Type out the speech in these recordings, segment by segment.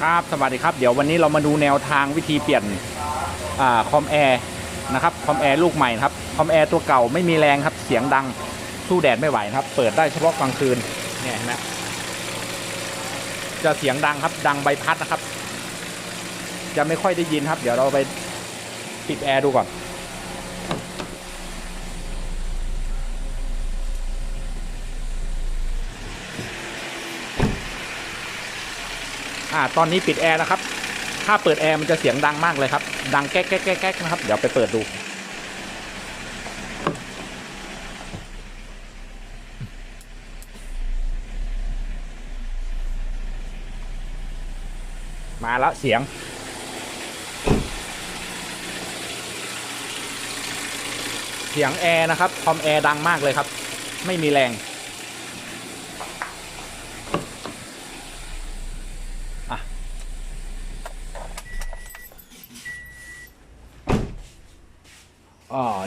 ครับสวัสดีครับ เดี๋ยววันนี้เรามาดูแนวทางวิธีเปลี่ยนอาคอมแอร์นะครับคอมแอร์ลูกใหม่นะครับคอมแอร์ตัวเก่าไม่มีแรงครับเสียงดังสู้แดดไม่ไหวครับ เปิดได้เฉพาะกลางคืนเนี่ยเห็นไหมจะเสียงดังครับดังใบพัดนะครับ จะไม่ค่อยได้ยินครับ เดี๋ยวเราไปปิดแอร์ดูก่อน อ่าตอนนี้ปิดแอร์นะครับ ถ้าเปิดแอร์มันจะเสียงดังมากเลยครับ ดังแก๊กแก๊กแก๊กแก๊กนะครับ เดี๋ยวไปเปิดดู มาแล้วเสียงเสียงแอร์นะครับ คอมแอร์ดังมากเลยครับ ไม่มีแรง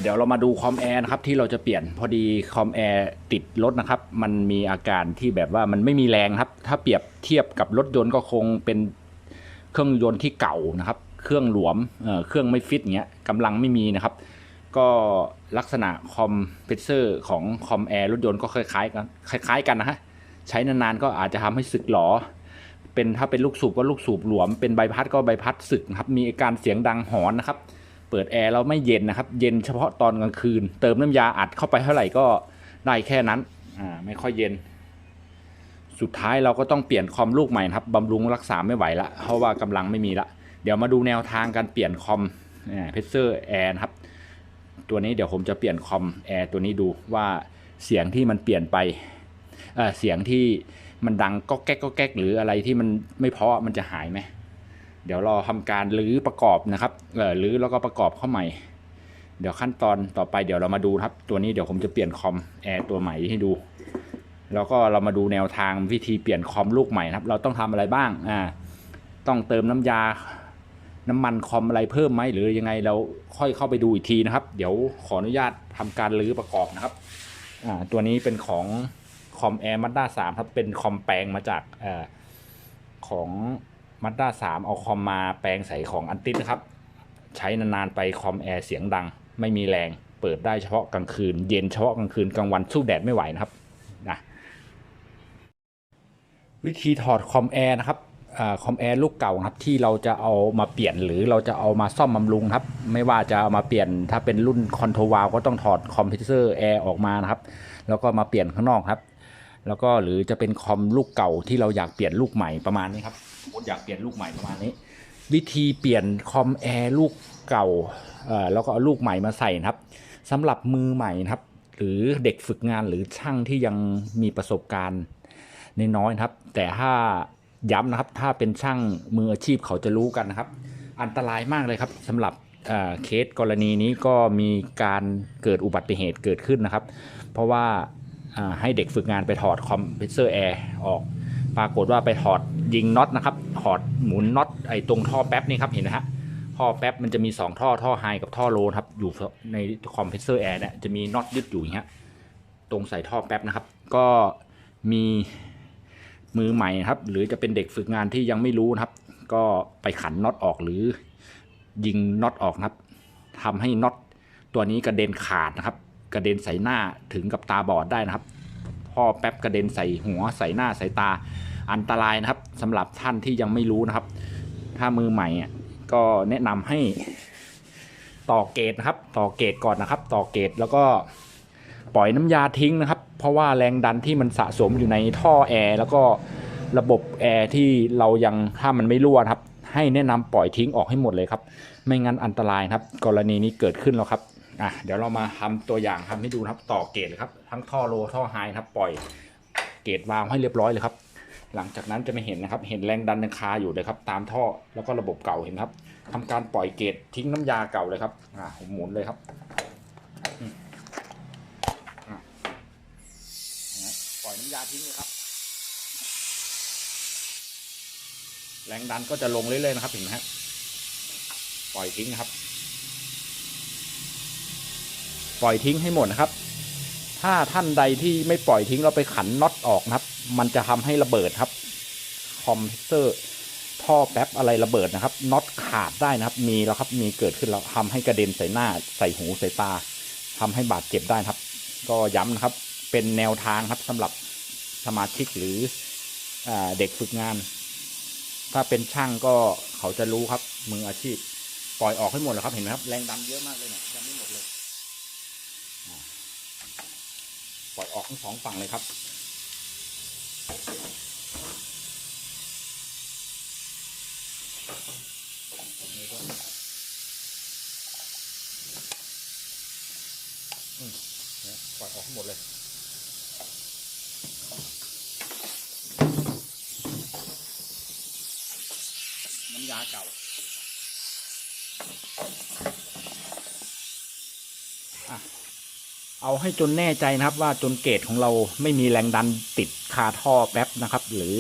เดี๋ยวเรามาดูคอมแอร์นะครับที่เราจะเปลี่ยนพอดีคอมแอร์ติดรถนะครับ มันมีอาการที่แบบว่ามันไม่มีแรงครับ ถ้าเปรียบเทียบกับรถยนต์ก็คงเป็นเครื่องยนต์ที่เก่านะครับ เครื่องหลวมเเครื่องไม่ฟิตเงี้ยกำลังไม่มีนะครับ ก็ลักษณะคอมเพรสเซอร์ของคอมแอร์รถยนต์ก็คล้ายๆกันคล้าย ๆ กันนะฮะใช้นานๆก็อาจจะทำให้สึกหรอเป็นถ้าเป็นลูกสูบก็ลูกสูบหลวม เป็นใบพัดก็ใบพัดสึกครับมีอาการเสียงดังหอนนะครับ เปิดแอร์แล้วไม่เย็นนะครับ เย็นเฉพาะตอนกลางคืน เติมน้ำยาอัดเข้าไปเท่าไหร่ก็ได้แค่นั้นอ่าไม่ค่อยเย็น สุดท้ายเราก็ต้องเปลี่ยนคอมลูกใหม่ครับบำรุงรักษาไม่ไหวละเพราะว่ากำลังไม่มีละเดี๋ยวมาดูแนวทางการเปลี่ยนคอมเพเซอร์แอร์ครับ ตัวนี้เดี๋ยวผมจะเปลี่ยนคอมแอร์ตัวนี้ดูว่าเสียงที่มันเปลี่ยนไปเเสียงที่มันดังก็แก๊กก็แก๊กหรืออะไรที่มันไม่เพาะมันจะหายไหม เดี๋ยวรอทำการรื้อประกอบนะครับเออรื้อแล้วก็ประกอบเข้าใหม่ เดี๋ยวขั้นตอนต่อไปเดี๋ยวเรามาดูครับ ตัวนี้เดี๋ยวผมจะเปลี่ยนคอมแอร์ตัวใหม่ให้ดู แล้วก็เรามาดูแนวทางวิธีเปลี่ยนคอมลูกใหม่นะครับ เราต้องทำอะไรบ้างอ่าต้องเติมน้ำยาน้ำมันคอมอะไรเพิ่มไหมหรือยังไงเราค่อยเข้าไปดูอีกทีนะครับ เดี๋ยวขออนุญาตทำการรื้อประกอบนะครับอ่าตัวนี้เป็นของคอมแอร์มัดด้าสามครับเป็นคอมแปลงมาจากอ่อของ มัดด้าสามเอาคอมมาแปลงใส่ของอันติสนะครับ ใช้นานๆไปคอมแอร์เสียงดัง ไม่มีแรง เปิดได้เฉพาะกลางคืน เย็นเฉพาะกลางคืนกลางวันสู้แดดไม่ไหวนะครับนะวิธีถอดคอมแอร์นะครับอคอมแอร์ลูกเก่าครับที่เราจะเอามาเปลี่ยนหรือเราจะเอามาซ่อมบำรุงครับ ไม่ว่าจะเอามาเปลี่ยนถ้าเป็นรุ่นคอนโทรวาลก็ต้องถอดคอมเพรสเซอร์แอร์ออกมานะครับ แล้วก็มาเปลี่ยนข้างนอกครับ แล้วก็หรือจะเป็นคอมลูกเก่าที่เราอยากเปลี่ยนลูกใหม่ประมาณนี้ครับอยากเปลี่ยนลูกใหม่ประมาณนี้ วิธีเปลี่ยนคอมแอร์ลูกเก่าแล้วก็เอาลูกใหม่มาใส่นะครับสำหรับมือใหม่นะครับ หรือเด็กฝึกงานหรือช่างที่ยังมีประสบการณ์น้อยนะครับ แต่ถ้าย้ำนะครับถ้าเป็นช่างมืออาชีพเขาจะรู้กันนะครับ อันตรายมากเลยครับสำหรับเเคสกรณีนี้ก็มีการเกิดอุบัติเหตุเกิดขึ้นนะครับ เพราะว่า ให้เด็กฝึกงานไปถอดคอมเพรสเซอร์แอร์ออก ปรากฏว่าไปถอดยิงน็อตนะครับ ถอดหมุนน็อตไอ้ตรงท่อแป๊บนี่ครับเห็นไหมฮะท่อแป๊บมันจะมี 2 ท่อท่อไฮกับท่อโลครับอยู่ในคอมเพรสเซอร์แอร์เนี่ยจะมีน็อตยึดอยู่อย่างเงี้ยตรงใส่ท่อแป๊บนะครับ ก็มีมือใหม่ครับ หรือจะเป็นเด็กฝึกงานที่ยังไม่รู้นะครับ ก็ไปขันน็อตออกหรือยิงน็อตออกนะครับทำให้น็อตตัวนี้กระเด็นขาดนะครับ กระเด็นใส่หน้าถึงกับตาบอดได้นะครับท่อแป๊บกระเด็นใส่หัวใส่หน้าใส่ตาอันตรายนะครับสำหรับท่านที่ยังไม่รู้นะครับ ถ้ามือใหม่ก็แนะนำให้ต่อเกตนะครับ ต่อเกตก่อนนะครับ ต่อเกตแล้วก็ปล่อยน้ำยาทิ้งนะครับ เพราะว่าแรงดันที่มันสะสมอยู่ในท่อแอร์แล้วก็ระบบแอร์ที่เรายังถ้ามันไม่รั่วครับ ให้แนะนำปล่อยทิ้งออกให้หมดเลยครับ ไม่งั้นอันตรายนะครับ กรณีนี้เกิดขึ้นแล้วครับ อะเดี๋ยวเรามาทำตัวอย่างทำให้ดูนะครับต่อเกตเลยครับ ทั้งท่อโลท่อไฮครับ ปล่อยเกตวางให้เรียบร้อยเลยครับ หลังจากนั้นจะไม่เห็นนะครับ เห็นแรงดันยังคาอยู่เลยครับ ตามท่อแล้วก็ระบบเก่าเห็นครับทำการปล่อยเกตทิ้งน้ำยาเก่าเลยครับอ่าผมหมุนเลยครับปล่อยน้ำยาทิ้งเลยครับ แรงดันก็จะลงเรื่อยๆนะครับเห็นไหมฮะปล่อยทิ้งครับ ปล่อยทิ้งให้หมดนะครับ ถ้าท่านใดที่ไม่ปล่อยทิ้งเราไปขันน็อตออกนะครับ มันจะทำให้ระเบิดครับ คอมเพรสเซอร์ท่อแป๊บอะไรระเบิดนะครับน็อตขาดได้นะครับ มีแล้วครับมีเกิดขึ้นแล้วทำให้กระเด็นใส่หน้าใส่หูใส่ตาทำให้บาดเจ็บได้นะครับ ก็ย้ำนะครับ เป็นแนวทางครับสำหรับสมาชิกหรืออเด็กฝึกงาน ถ้าเป็นช่างก็เขาจะรู้ครับมืออาชีพ ปล่อยออกให้หมดแล้วครับเห็นไหมครับแรงดันเยอะมากเลยเนี่ยยังไม่หมดเลยอ่า ปล่อยออกทั้งสองฝั่งเลยครับปล่อยออกให้งหมดเลยน้ำยาเก่าอะ เอาให้จนแน่ใจนะครับว่าจนเกรดของเราไม่มีแรงดันติดคาท่อแป๊บนะครับ หรือ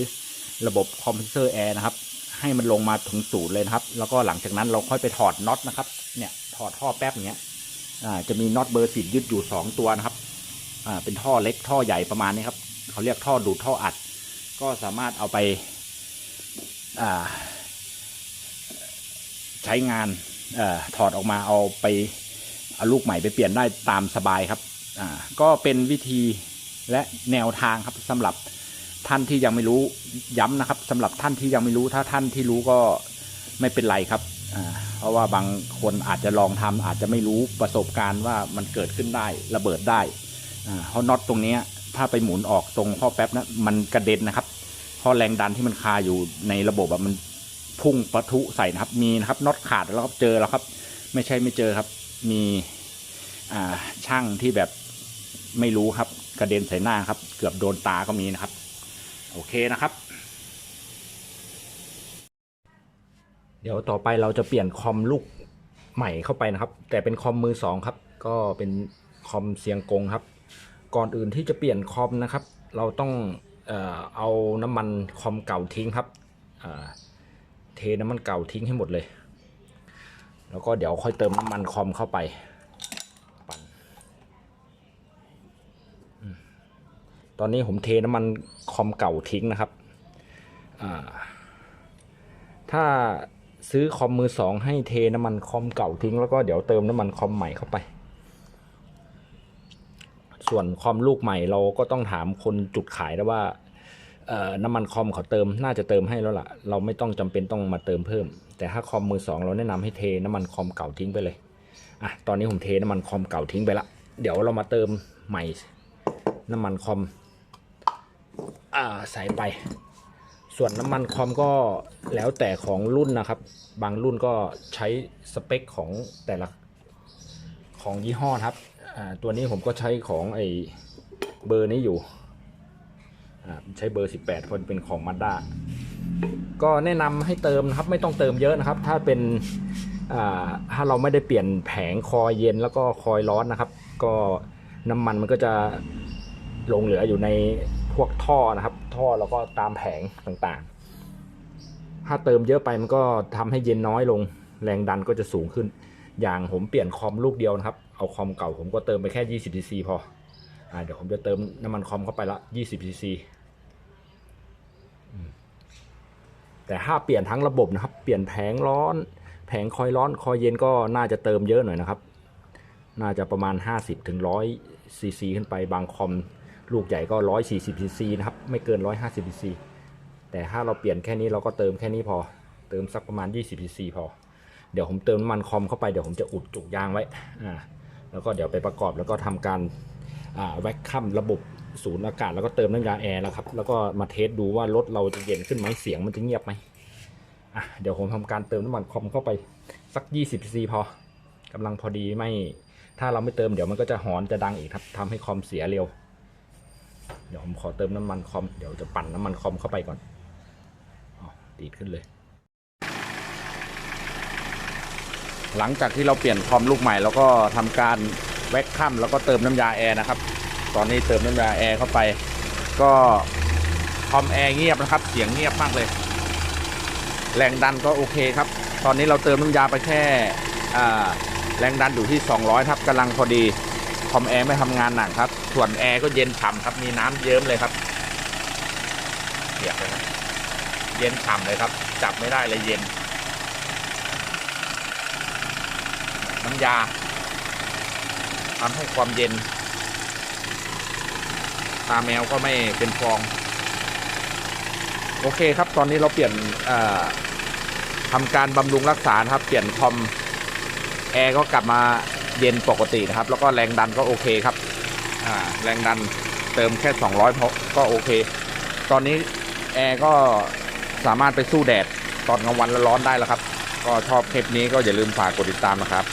ระบบคอมเพรสเซอร์แอร์นะครับ ให้มันลงมาถึงศูนย์เลยนะครับ แล้วก็หลังจากนั้นเราค่อยไปถอดน็อตนะครับ เนี่ยถอดท่อแป๊บอย่างเงี้ยอ่าจะมีน็อตเบอร์สิบยึดอยู่สองตัวนะครับอ่าเป็นท่อเล็กท่อใหญ่ประมาณนี้ครับเขาเรียกท่อดูดท่ออัด ก็สามารถเอาไปอ่าใช้งานเอ่อถอดออกมาเอาไปเอาลูกใหม่ไปเปลี่ยนได้ตามสบายครับ ก็เป็นวิธีและแนวทางครับสำหรับท่านที่ยังไม่รู้ย้ำนะครับสำหรับท่านที่ยังไม่รู้ถ้าท่านที่รู้ก็ไม่เป็นไรครับเพราะว่าบางคนอาจจะลองทำอาจจะไม่รู้ประสบการณ์ว่ามันเกิดขึ้นได้ระเบิดได้เพราะน็อตตรงนี้ถ้าไปหมุนออกตรงข้อแป๊บนะมันกระเด็นนะครับเพราะแรงดันที่มันคาอยู่ในระบบแบบมันพุ่งปะทุใส่นะครับมีนะครับน็อตขาดแล้วครับเจอแล้วครับ ไม่ใช่ไม่เจอครับ มีช่างที่แบบ ไม่รู้ครับ กระเด็นใส่หน้าครับ เกือบโดนตาก็มีนะครับ โอเคนะครับ เดี๋ยวต่อไปเราจะเปลี่ยนคอมลูกใหม่เข้าไปนะครับ แต่เป็นคอมมือสองครับ ก็เป็นคอมเสียงกงครับ ก่อนอื่นที่จะเปลี่ยนคอมนะครับ เราต้องเอาน้ำมันคอมเก่าทิ้งครับเทน้ำมันเก่าทิ้งให้หมดเลย แล้วก็เดี๋ยวค่อยเติมน้ำมันคอมเข้าไปปั่นอืม ตอนนี้ผมเทน้ำมันคอมเก่าทิ้งนะครับ ถ้าซื้อคอมมือสองให้เทน้ำมันคอมเก่าทิ้งแล้วก็เดี๋ยวเติมน้ำมันคอมใหม่เข้าไป ส่วนคอมลูกใหม่เราก็ต้องถามคนจุดขายนะว่าน้ำมันคอมเขาเติมน่าจะเติมให้แล้วล่ะ เราไม่ต้องจำเป็นต้องมาเติมเพิ่ม แต่ถ้าคอมมือสองเราแนะนำให้เทน้ำมันคอมเก่าทิ้งไปเลยอะตอนนี้ผมเทน้ำมันคอมเก่าทิ้งไปละ เดี๋ยวเรามาเติมใหม่ น้ำมันคอม ใส่ไป ส่วนน้ำมันคอมก็แล้วแต่ของรุ่นนะครับ บางรุ่นก็ใช้สเปคของแต่ละของยี่ห้อครับตัวนี้ผมก็ใช้ของไอเบอร์นี้อยู่ใช้เบอร์ 18คนเป็นของมาด้าก็แนะนำให้เติมนะครับไม่ต้องเติมเยอะนะครับ ถ้าเป็นถ้าเราไม่ได้เปลี่ยนแผงคอยเย็นแล้วก็คอยร้อนนะครับ ก็น้ำมันมันก็จะหลงเหลืออยู่ใน พวกท่อนะครับ ท่อแล้วก็ตามแผงต่างๆ ถ้าเติมเยอะไปมันก็ทำให้เย็นน้อยลง แรงดันก็จะสูงขึ้น อย่างผมเปลี่ยนคอมลูกเดียวนะครับ เอาคอมเก่าผมก็เติมไปแค่ 20 cc พออเดี๋ยวผมจะเติมน้ำมันคอมเข้าไปละ 20 cc แต่ถ้าเปลี่ยนทั้งระบบนะครับ เปลี่ยนแผงร้อน แผงคอยร้อน คอยเย็นก็น่าจะเติมเยอะหน่อยนะครับ น่าจะประมาณ 50ถึง100 cc ขึ้นไปบางคอม ลูกใหญ่ก็ 140 cc นะครับ ไม่เกิน 150 cc แต่ถ้าเราเปลี่ยนแค่นี้เราก็เติมแค่นี้พอ เติมสักประมาณ 20 cc พอ เดี๋ยวผมเติมน้ำมันคอมเข้าไป เดี๋ยวผมจะอุดจุกยางไว้ อ่า แล้วก็เดี๋ยวไปประกอบแล้วก็ทำการ อ่า แวคคัมระบบศูนย์อากาศแล้วก็เติมน้ำยาแอร์แล้วครับ แล้วก็มาเทสดูว่ารถเราจะเย็นขึ้นไหมเสียงมันจะเงียบไหมอะ เดี๋ยวผมทำการเติมน้ำมันคอมเข้าไปสัก 20 cc พอกำลังพอดีไม่ ถ้าเราไม่เติมเดี๋ยวมันก็จะหอนจะดังอีกครับทำให้คอมเสียเร็ว ดี๋ยวผมขอเติมน้ำมันคอม เดี๋ยวจะปั่นน้ำมันคอมเข้าไปก่อนอ๋อดีดขึ้นเลย หลังจากที่เราเปลี่ยนคอมลูกใหม่ แล้วก็ทำการแว็กคัมแล้วก็เติมน้ำยาแอร์นะครับ ตอนนี้เติมน้ำยาแอร์เข้าไป ก็คอมแอร์เงียบนะครับ เสียงเงียบมากเลย แรงดันก็โอเคครับ ตอนนี้เราเติมน้ำยาไปแค่แรงดันอยู่ที่ 200 ครับกำลังพอดี คอมแอร์ไม่ทำงานหนักครับ ส่วนแอร์ก็เย็นฉ่ำครับ มีน้ำเยิ้มเลยครับเปียกเลยครับ เย็นฉ่ำเลยครับ จับไม่ได้เลยเย็น น้ำยาทำให้ความเย็น ตาแมวก็ไม่เป็นฟอง โอเคครับ ตอนนี้เราเปลี่ยนทำการบำรุงรักษาครับ เปลี่ยนคอมแอร์ก็กลับมา เย็นปกตินะครับ แล้วก็แรงดันก็โอเคครับอ่าแรงดันเติมแค่ 200พอก็โอเค ตอนนี้แอร์ก็สามารถไปสู้แดดตอนกลางวันแล้วร้อนได้แล้วครับ ก็ชอบคลิปนี้ก็อย่าลืมฝากกดติดตามนะครับ